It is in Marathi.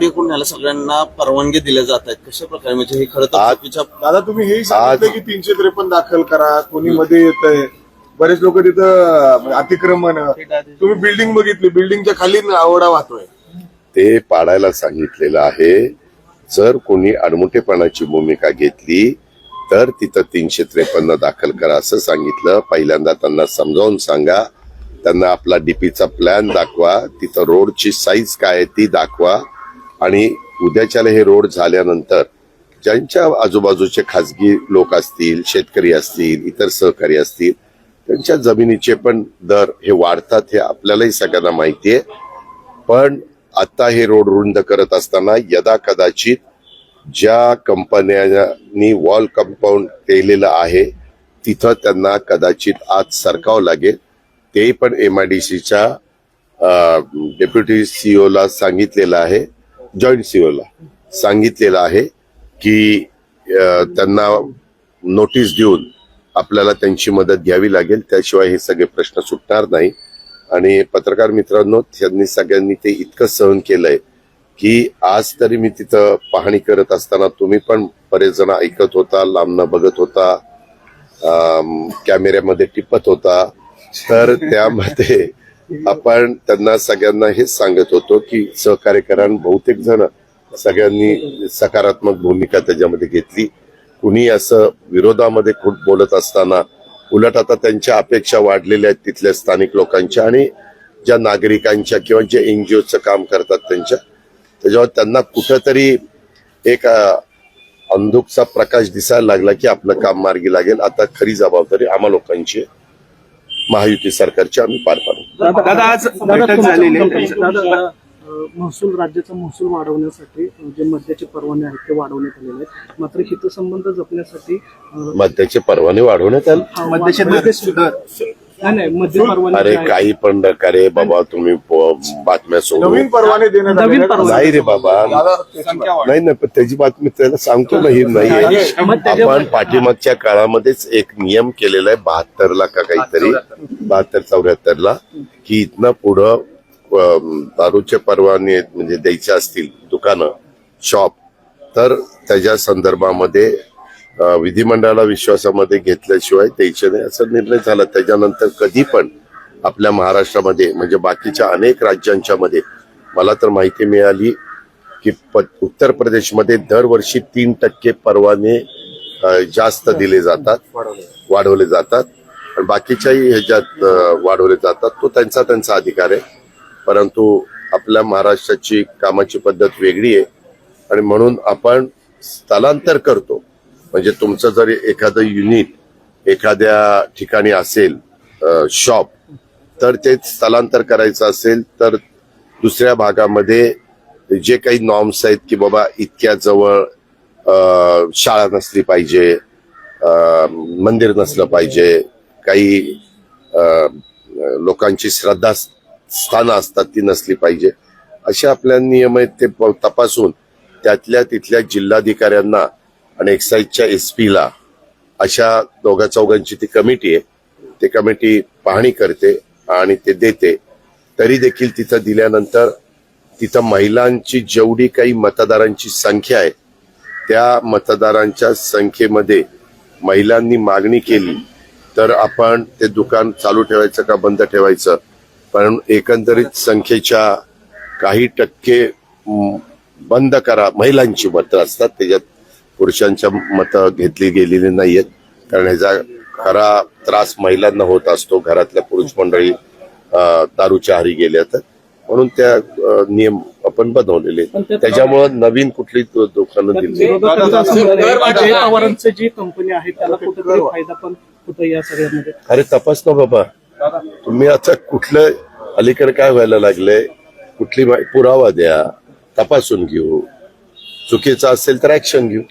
कडून याला सगळ्यांना परवानगी दिल्या जात आहेत. कशा प्रकारे? म्हणजे हे खरं तर आज- चुकीच्या दादा तुम्ही हेही सांगितलं की तीनशे त्रेपन्न दाखल करा कोणी मध्ये येत आहे बरेच लोक तिथं अतिक्रमण तुम्ही बिल्डिंग बघितली बिल्डिंगच्या खाली आवडा वाहतोय. ते पाडायला सांगितलेलं आहे. जर कोणी अडमुठेपणाची भूमिका घेतली तर तिथं तीनशे त्रेपन्न दाखल करा असं सांगितलं. पहिल्यांदा त्यांना समजावून सांगा. त्यांना आपला डीपीचा प्लॅन दाखवा. तिथं रोडची साईज काय आहे ती दाखवा. आणि उद्याच्याला हे रोड झाल्यानंतर ज्यांच्या आजूबाजूचे खाजगी लोक असतील शेतकरी असतील इतर सहकारी असतील त्यांच्या जमिनीचे पण दर हे वाढतात हे आपल्यालाही सगळ्यांना माहिती आहे. पण आता हे रोड रुंद करत असताना यदा कदाचित ज्या कंपन्यांनी वॉल कंपाऊंड केलेलं आहे तिथं त्यांना कदाचित आज सरकावं लागेल. ते पण एम आय डी सीच्या डेप्युटी सीओला सांगितलेलं आहे. जॉईंट सीओला सांगितलेलं आहे की त्यांना नोटीस देऊन आपल्याला त्यांची मदत घ्यावी लागेल. त्याशिवाय हे सगळे प्रश्न सुटणार नाही. आणि पत्रकार मित्रांनो त्यांनी सगळ्यांनी ते इतकं सहन केलंय की आज तरी मी तिथं पाहणी करत असताना तुम्ही पण बरेच जण ऐकत होता लांबनं बघत होता कॅमेऱ्यामध्ये टिपत होता. तर त्यामध्ये आपण त्यांना सगळ्यांना हेच सांगत होतो की सहकार्य करा बहुतेक जण सगळ्यांनी सकारात्मक भूमिका त्याच्यामध्ये घेतली. कुणी असं विरोधामध्ये खूप बोलत असताना उलट आता त्यांच्या अपेक्षा वाढलेल्या आहेत तिथल्या स्थानिक लोकांच्या आणि ज्या नागरिकांच्या किंवा जे एनजीओचं काम करतात त्यांच्या. त्याच्यावर त्यांना कुठंतरी एक अंधुकचा प्रकाश दिसायला लागला की आपलं काम मार्गी लागेल. आता खरी जबाबदारी आम्हा लोकांची आहे. महायुती सरकारची आम्ही पार पाडू. दादा आज बैठक झालेली महसूल राज्याचा महसूल वाढवण्यासाठी जे मद्याचे परवाने आहेत ते वाढवण्यात आलेले आहेत. मात्र हितसंबंध जपण्यासाठी मद्याचे परवाने वाढवण्यात आले. मद्याचे दर अरे काही पण प्रकारे बाबा तुम्ही बातम्या सोडून. नवीन परवाने देण्यात नवीन आलेले परवाने. नाही रे बाबा. नाही नाही पण त्याची बातमी त्याला सांगतो ना ही नाही मग त्याच्या- आपण पाठीमागच्या काळामध्येच एक नियम केलेला आहे बहात्तर ला का काहीतरी बहात्तर चौऱ्याहत्तर ला की इथनं पुढं दारूचे परवाने म्हणजे द्यायचे असतील दुकानं शॉप तर त्याच्या संदर्भामध्ये विधिमंडळाला विश्वासामध्ये घेतल्याशिवाय द्यायचे नाही असा निर्णय झाला. त्याच्यानंतर कधी पण आपल्या महाराष्ट्रामध्ये म्हणजे बाकीच्या अनेक राज्यांच्या मध्ये मला तर माहिती मिळाली की उत्तर प्रदेशमध्ये दरवर्षी तीन टक्के परवाने जास्त दिले जातात वाढवले जातात. आणि बाकीच्याही ह्याच्यात वाढवले जातात. तो त्यांचा त्यांचा अधिकार आहे. परंतु आपल्या महाराष्ट्राची कामाची पद्धत वेगळी आहे. आणि म्हणून आपण स्थलांतर करतो. म्हणजे तुमचं जर एखादं युनिट एखाद्या ठिकाणी असेल शॉप तर ते स्थलांतर करायचं असेल तर दुसऱ्या भागामध्ये जे काही नॉर्म्स आहेत की बाबा इतक्या जवळ शाळा नसली पाहिजे मंदिर नसलं पाहिजे काही लोकांची श्रद्धा स्थानं असतात ती नसली पाहिजे असे आपल्या नियम आहेत ते प- तपासून त्यातल्या तिथल्या जिल्हाधिकाऱ्यांना आणि एक्साईजच्या एस पीला अशा दोघा चौघांची ती कमिटी आहे. ती कमिटी पाहणी करते आणि ते देते. तरी देखील तिथं दिल्यानंतर तिथं महिलांची जेवढी काही मतदारांची संख्या आहे त्या मतदारांच्या संख्येमध्ये महिलांनी मागणी केली तर आपण ते दुकान चालू ठेवायचं का बंद ठेवायचं? पण एकंदरीत संख्येच्या काही टक्के बंद करा. महिलांची मतं असतात त्याच्यात पुरुषांच्या मतं घेतली गेलेली नाहीयेत. कारण ह्याचा खरा त्रास महिलांना होत असतो. घरातल्या पुरुष मंडळी दारूच्या हारी गेल्या तर. म्हणून त्या नियम आपण बनवलेले त्याच्यामुळं नवीन कुठली दुकानं दिली. विरोधकांचं असं म्हणणं आहे की जय पवारांचं जी कंपनी आहे त्याला कुठेतरी फायदा पण होतो या सगळ्यामध्ये. अरे तपास ना बाबा तुम्ही आता कुठलं अलीकडे काय व्हायला लागलंय? कुठली पुरावा द्या. तपासून घेऊ. चुकीचं असेल तर ऍक्शन घेऊ.